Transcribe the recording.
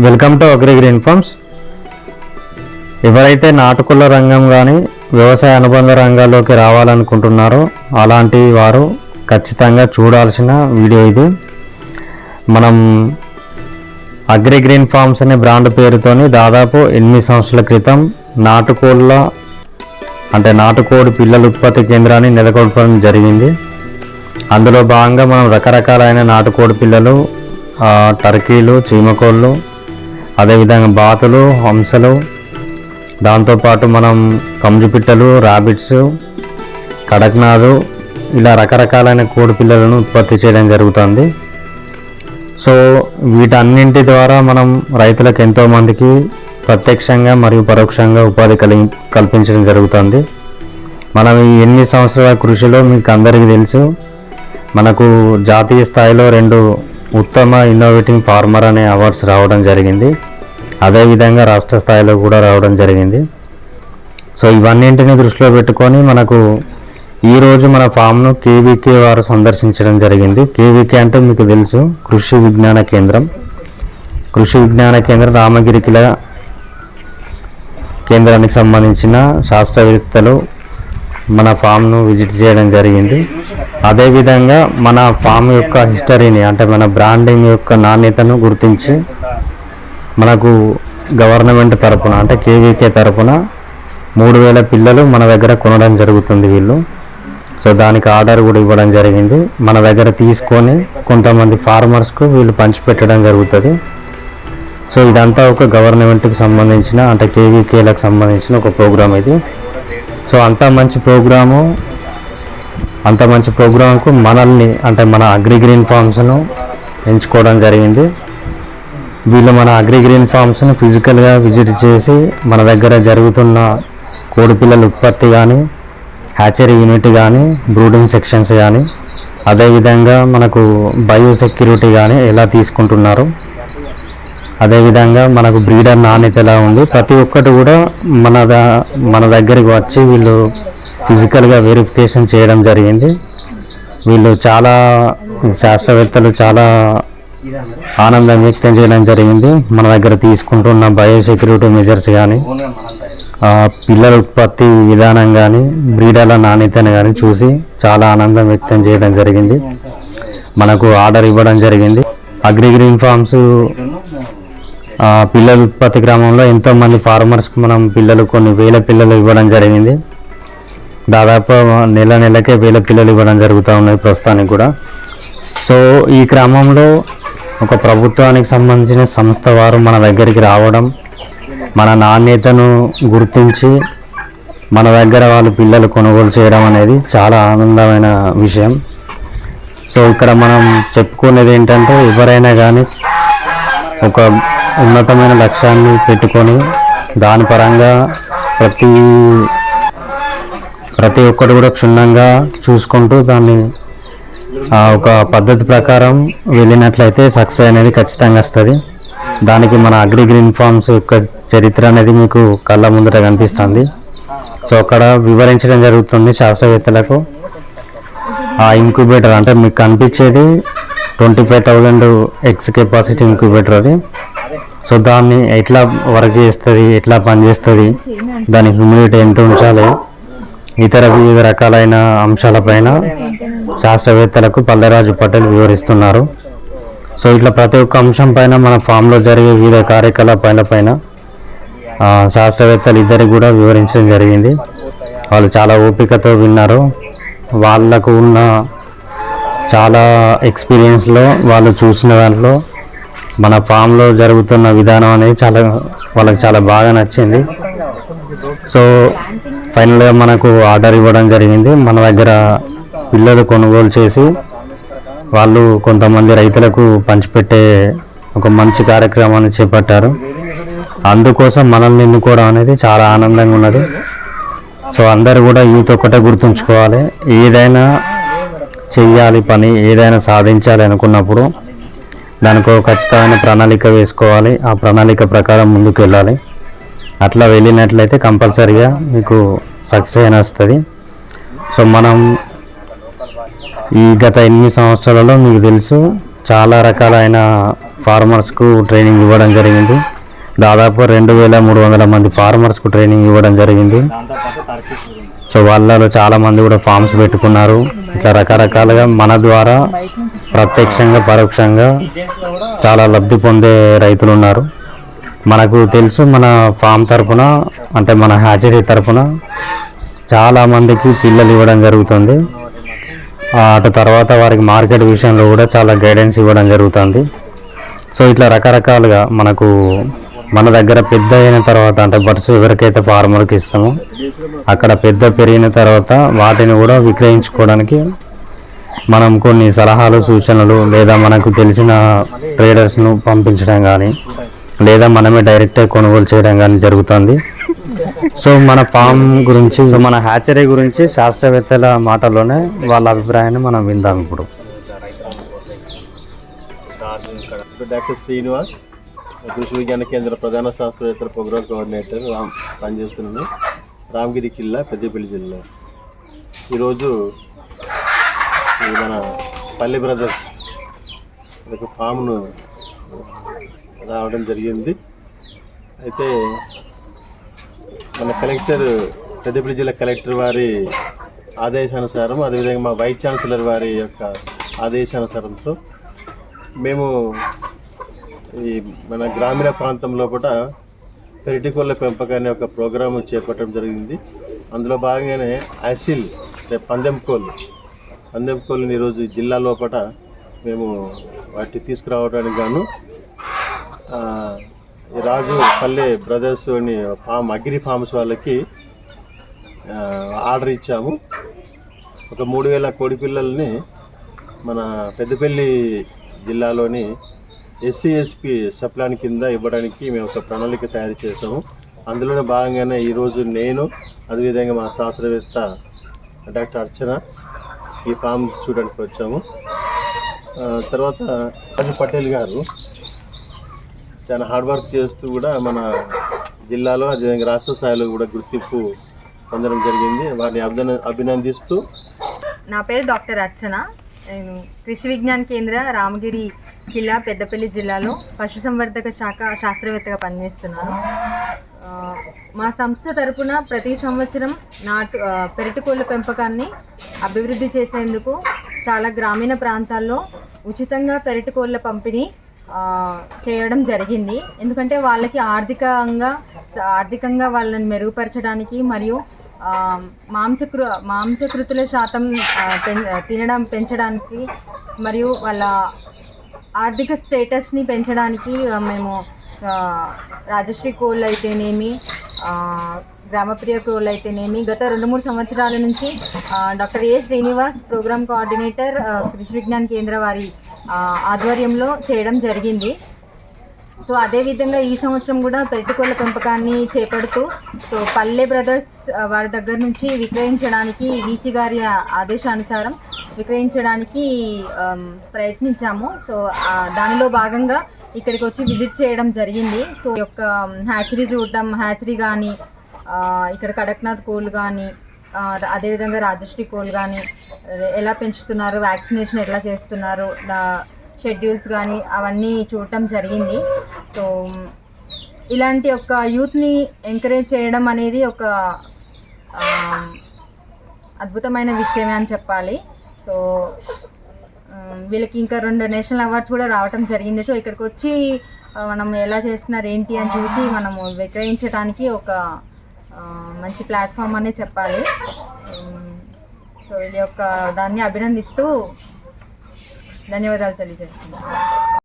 Welcome to Agri Green Farms ఎవరైతే నాటుకుల రంగం కానీ వ్యవసాయ అనుబంధ రంగాల్లోకి రావాలనుకుంటున్నారో అలాంటి వారు ఖచ్చితంగా చూడాల్సిన వీడియో ఇది. మనం అగ్రి గ్రీన్ ఫార్మ్స్ అనే బ్రాండ్ పేరుతోని దాదాపు ఎనిమిది సంవత్సరాల క్రితం నాటుకోళ్ళ అంటే నాటుకోడి పిల్లల ఉత్పత్తి కేంద్రాన్ని నెలకొల్పడం జరిగింది. అందులో భాగంగా మనం రకరకాలైన నాటుకోడి పిల్లలు టర్కీలు చీమకోళ్ళు అదేవిధంగా బాతులు హంసలు దాంతోపాటు మనం కంజుపిట్టలు రాబిట్స్ కడక్నాథు ఇలా రకరకాలైన కోడి పిల్లలను ఉత్పత్తి చేయడం జరుగుతుంది. సో వీటన్నింటి ద్వారా మనం రైతులకు ఎంతోమందికి ప్రత్యక్షంగా మరియు పరోక్షంగా ఉపాధి కలి కల్పించడం జరుగుతుంది. మనం ఈ ఎనిమిది సంవత్సరాల కృషిలో మీకు అందరికీ తెలుసు మనకు జాతీయ స్థాయిలో రెండు ఉత్తమ ఇన్నోవేటింగ్ ఫార్మర్ అనే అవార్డ్స్ రావడం జరిగింది. అదేవిధంగా రాష్ట్ర స్థాయిలో కూడా రావడం జరిగింది. సో ఇవన్నింటిని దృష్టిలో పెట్టుకొని మనకు ఈరోజు మన ఫామ్ను కేవీకే వారు సందర్శించడం జరిగింది. కేవీకే అంటే మీకు తెలుసు కృషి విజ్ఞాన కేంద్రం. కృషి విజ్ఞాన కేంద్రం రామగిరికిల కేంద్రానికి సంబంధించిన శాస్త్రవేత్తలు మన ఫామ్ను విజిట్ చేయడం జరిగింది. అదేవిధంగా మన ఫామ్ యొక్క హిస్టరీని అంటే మన బ్రాండింగ్ యొక్క నాణ్యతను గుర్తించి మనకు గవర్నమెంట్ తరపున అంటే కేవీకే తరపున మూడు వేల పిల్లలు మన దగ్గర కొనడం జరుగుతుంది వీళ్ళు. సో దానికి ఆర్డర్ కూడా ఇవ్వడం జరిగింది. మన దగ్గర తీసుకొని కొంతమంది ఫార్మర్స్కు వీళ్ళు పంచిపెట్టడం జరుగుతుంది. సో ఇదంతా ఒక గవర్నమెంట్కి సంబంధించిన అంటే కేవీకేలకు సంబంధించిన ఒక ప్రోగ్రామ్ ఇది. సో అంత మంచి ప్రోగ్రాము అంత మంచి ప్రోగ్రాంకు మనల్ని అంటే మన అగ్రి గ్రీన్ ఫార్మ్స్ను ఎంచుకోవడం జరిగింది. వీళ్ళు మన అగ్రి గ్రీన్ ఫార్మ్స్ను ఫిజికల్గా విజిట్ చేసి మన దగ్గర జరుగుతున్న కోడిపిల్లల ఉత్పత్తి కానీ హ్యాచరీ యూనిట్ కానీ బ్రూడింగ్ సెక్షన్స్ కానీ అదేవిధంగా మనకు బయో సెక్యూరిటీ కానీ ఎలా తీసుకుంటున్నారు అదేవిధంగా మనకు బ్రీడర్ నాణ్యత ఎలా ఉంది? ప్రతి ఒక్కటి కూడా మన మన దగ్గరికి వచ్చి వీళ్ళు ఫిజికల్గా వెరిఫికేషన్ చేయడం జరిగింది. వీళ్ళు చాలా శాస్త్రవేత్తలు చాలా ఆనందం వ్యక్తం చేయడం జరిగింది. మన దగ్గర తీసుకుంటున్న బయో సెక్యూరిటీ మెజర్స్ కానీ పిల్లల ఉత్పత్తి విధానం కానీ బ్రీడర్ల నాణ్యతను కానీ చూసి చాలా ఆనందం వ్యక్తం చేయడం జరిగింది. మనకు ఆర్డర్ ఇవ్వడం జరిగింది. అగ్రిగ్రీన్ ఫార్మ్స్ పిల్లల ఉత్పత్తి క్రమంలో ఎంతోమంది ఫార్మర్స్కి మనం పిల్లలు కొన్ని వేల పిల్లలు ఇవ్వడం జరిగింది. దాదాపు నెల నెలకే వేల పిల్లలు ఇవ్వడం జరుగుతూ ఉన్నాయి ప్రస్తుతానికి కూడా. సో ఈ క్రమంలో ఒక ప్రభుత్వానికి సంబంధించిన సంస్థ వారు మన దగ్గరికి రావడం మన నాణ్యతను గుర్తించి మన దగ్గర వాళ్ళు పిల్లలు కొనుగోలు చేయడం అనేది చాలా ఆనందమైన విషయం. సో ఇక్కడ మనం చెప్పుకునేది ఏంటంటే ఎవరైనా కానీ ఒక ఉన్నతమైన లక్ష్యాన్ని పెట్టుకొని దాని పరంగా ప్రతి ప్రతి ఒక్కటి కూడా క్షుణ్ణంగా చూసుకుంటూ దాన్ని ఒక పద్ధతి ప్రకారం వెళ్ళినట్లయితే సక్సెస్ అనేది ఖచ్చితంగా వస్తుంది. దానికి మన అగ్రి గ్రీన్ ఫార్మ్స్ యొక్క చరిత్ర అనేది మీకు కళ్ళ ముందర కనిపిస్తుంది. సో అక్కడ వివరించడం జరుగుతుంది శాస్త్రవేత్తలకు. ఆ ఇంక్యుబేటర్ అంటే మీకు కనిపించేది twenty five thousand X capacity incubator అది. సో దాన్ని ఎట్లా వర్క్ చేస్తుంది ఎట్లా పనిచేస్తుంది దాని హ్యూమిడిటీ ఎంత ఉంచాలి ఇతర వివిధ రకాలైన అంశాలపైన శాస్త్రవేత్తలకు పల్లెరాజు పటేల్ వివరిస్తున్నారు. సో ఇట్లా ప్రతి ఒక్క అంశం పైన మన ఫామ్లో జరిగే వివిధ కార్యకలాపాల పైన శాస్త్రవేత్తలు ఇద్దరికి కూడా వివరించడం జరిగింది. వాళ్ళు చాలా ఓపికతో విన్నారు. వాళ్ళకు ఉన్న చాలా ఎక్స్పీరియన్స్లో వాళ్ళు చూసిన దాంట్లో మన ఫామ్లో జరుగుతున్న విధానం అనేది చాలా వాళ్ళకి చాలా బాగా నచ్చింది. సో ఫైనల్గా మనకు ఆర్డర్ ఇవ్వడం జరిగింది. మన దగ్గర పిల్లలు కొనుగోలు చేసి వాళ్ళు కొంతమంది రైతులకు పంచిపెట్టే ఒక మంచి కార్యక్రమాన్ని చేపట్టారు. అందుకోసం మనల్ని ఎన్నుకోవడం అనేది చాలా ఆనందంగా ఉన్నది. సో అందరు కూడా యూత్ ఒక్కటే గుర్తుంచుకోవాలి. ఏదైనా చెయ్యాలి పని ఏదైనా సాధించాలి అనుకున్నప్పుడు దానికి ఒక ఖచ్చితమైన ప్రణాళిక వేసుకోవాలి. ఆ ప్రణాళిక ప్రకారం ముందుకు వెళ్ళాలి అట్లా వెళ్ళినట్లయితే కంపల్సరిగా మీకు సక్సెస్ అయిన వస్తుంది. సో మనం ఈ గత ఎన్ని సంవత్సరాలలో మీకు తెలుసు చాలా రకాలైన ఫార్మర్స్కు ట్రైనింగ్ ఇవ్వడం జరిగింది. దాదాపు రెండు వేల మూడు వందల మంది ఫార్మర్స్కు ట్రైనింగ్ ఇవ్వడం జరిగింది. సో వాళ్ళలో చాలా మంది కూడా ఫార్మ్స్ పెట్టుకున్నారు. ఇట్లా రకరకాలుగా మన ద్వారా ప్రత్యక్షంగా పరోక్షంగా చాలా లబ్ధి పొందే రైతులు ఉన్నారు మనకు తెలుసు మన ఫామ్ తరపున అంటే మన హ్యాచరీ తరఫున చాలా మందికి పిల్లలు ఇవ్వడం జరుగుతుంది. అటు తర్వాత వారికి మార్కెట్ విషయంలో కూడా చాలా గైడెన్స్ ఇవ్వడం జరుగుతుంది. సో ఇట్లా రకరకాలుగా మనకు మన దగ్గర పెద్ద అయిన తర్వాత అంటే బట్స్ ఎవరికైతే ఫార్మర్కి ఇస్తామో అక్కడ పెద్ద పెరిగిన తర్వాత వాటిని కూడా విక్రయించుకోవడానికి మనం కొన్ని సలహాలు సూచనలు లేదా మనకు తెలిసిన ట్రేడర్స్ను పంపించడం కానీ లేదా మనమే డైరెక్ట్గా కొనుగోలు చేయడం కానీ జరుగుతుంది. సో మన ఫామ్ గురించి మన హ్యాచరీ గురించి శాస్త్రవేత్తల మాటల్లోనే వాళ్ళ అభిప్రాయాన్ని మనం విందాం ఇప్పుడు. డాక్టర్ శ్రీనివాస్ కృషి విజ్ఞాన కేంద్ర ప్రధాన శాస్త్రవేత్తల ప్రోగ్రామ్ కోఆర్డినేటర్ రామ్ పనిచేస్తున్నాను రామగిరి కిల్లా పెద్దపల్లి జిల్లా. ఈరోజు ఇది మన పల్లి బ్రదర్స్ ఒక ఫామ్ను రావడం జరిగింది. అయితే మన కలెక్టర్ పెద్దపల్లి జిల్లా కలెక్టర్ వారి ఆదేశానుసారం అదేవిధంగా మా వైస్ ఛాన్సలర్ వారి యొక్క ఆదేశానుసారంతో మేము ఈ మన గ్రామీణ ప్రాంతంలో కూడా పెరటికోళ్ళ పెంపకాన్ని ఒక ప్రోగ్రాం చేపట్టడం జరిగింది. అందులో భాగంగానే అసిల్ అంటే పందెం కోళ్ళు పందెం ఈరోజు జిల్లా లోపల మేము వాటి తీసుకురావడానికి గాను రాజు పల్లె బ్రదర్స్ అని ఫామ్ అగ్రి ఫార్మ్స్ వాళ్ళకి ఆర్డర్ ఇచ్చాము. ఒక మూడు వేల కోడి పిల్లల్ని మన పెద్దపల్లి జిల్లాలోని ఎస్సీ ఎస్పి సప్లాన్ కింద ఇవ్వడానికి మేము ఒక ప్రణాళిక తయారు చేసాము అందులోనే భాగంగానే ఈరోజు నేను అదేవిధంగా మా శాస్త్రవేత్త డాక్టర్ అర్చన ఈ ఫామ్ చూడడానికి వచ్చాము. తర్వాత రాజు పటేల్ గారు చాలా హార్డ్ వర్క్ చేస్తూ కూడా మన జిల్లాలో అదేవిధంగా రాష్ట్ర స్థాయిలో కూడా గుర్తింపు పొందడం జరిగింది. వారిని అభిన అభినందిస్తూ నా పేరు డాక్టర్ అర్చన. నేను కృషి విజ్ఞాన కేంద్ర రామగిరి కిల్లా పెద్దపల్లి జిల్లాలో పశుసంవర్ధక శాఖ శాస్త్రవేత్తగా పనిచేస్తున్నాను. మా సంస్థ తరపున ప్రతి సంవత్సరం నాటు పెరటి పెరటికోళ్ళ పెంపకాన్ని అభివృద్ధి చేసేందుకు చాలా గ్రామీణ ప్రాంతాల్లో ఉచితంగా పెరటికోళ్ళ పంపిణీ చేయడం జరిగింది. ఎందుకంటే వాళ్ళకి ఆర్థికంగా ఆర్థికంగా వాళ్ళని మెరుగుపరచడానికి మరియు మాంసకృ మాంసకృతుల శాతం తినడం పెంచడానికి మరియు వాళ్ళ ఆర్థిక స్టేటస్ని పెంచడానికి మేము రాజశ్రీ కోళ్ళు అయితేనేమి గ్రామప్రియ కోళ్ళు అయితేనేమి గత రెండు మూడు సంవత్సరాల నుంచి doctor A Srinivas program coordinator Krishi Vigyan Kendra వారి ఆధ్వర్యంలో చేయడం జరిగింది. సో అదేవిధంగా ఈ సంవత్సరం కూడా పెరటికోళ్ళ పెంపకాన్ని చేపడుతూ సో పల్లె బ్రదర్స్ వారి దగ్గర నుంచి విక్రయించడానికి వీసీ గారి ఆదేశానుసారం విక్రయించడానికి ప్రయత్నించాము. సో దానిలో భాగంగా ఇక్కడికి వచ్చి విజిట్ చేయడం జరిగింది. సో ఈ యొక్క హ్యాచరీ చూడటం హ్యాచరీ కానీ ఇక్కడ కడక్నాథ్ కోళ్ళు కానీ అదేవిధంగా రాజశ్రీ కోళ్ళు కానీ ఎలా పెంచుతున్నారు వ్యాక్సినేషన్ ఎట్లా చేస్తున్నారు షెడ్యూల్స్ కానీ అవన్నీ చూడటం జరిగింది. సో ఇలాంటి ఒక యూత్ని ఎంకరేజ్ చేయడం అనేది ఒక అద్భుతమైన విషయమే అని చెప్పాలి. సో వీళ్ళకి ఇంకా రెండు నేషనల్ అవార్డ్స్ కూడా రావటం జరిగింది. సో ఇక్కడికి వచ్చి మనం ఎలా చేస్తున్నారు ఏంటి అని చూసి మనము విక్రయించడానికి ఒక మంచి ప్లాట్ఫామ్ అనే చెప్పాలి. సో వీళ్ళ యొక్క దాన్ని అభినందిస్తూ ధన్యవాదాలు తెలియజేస్తున్నాను.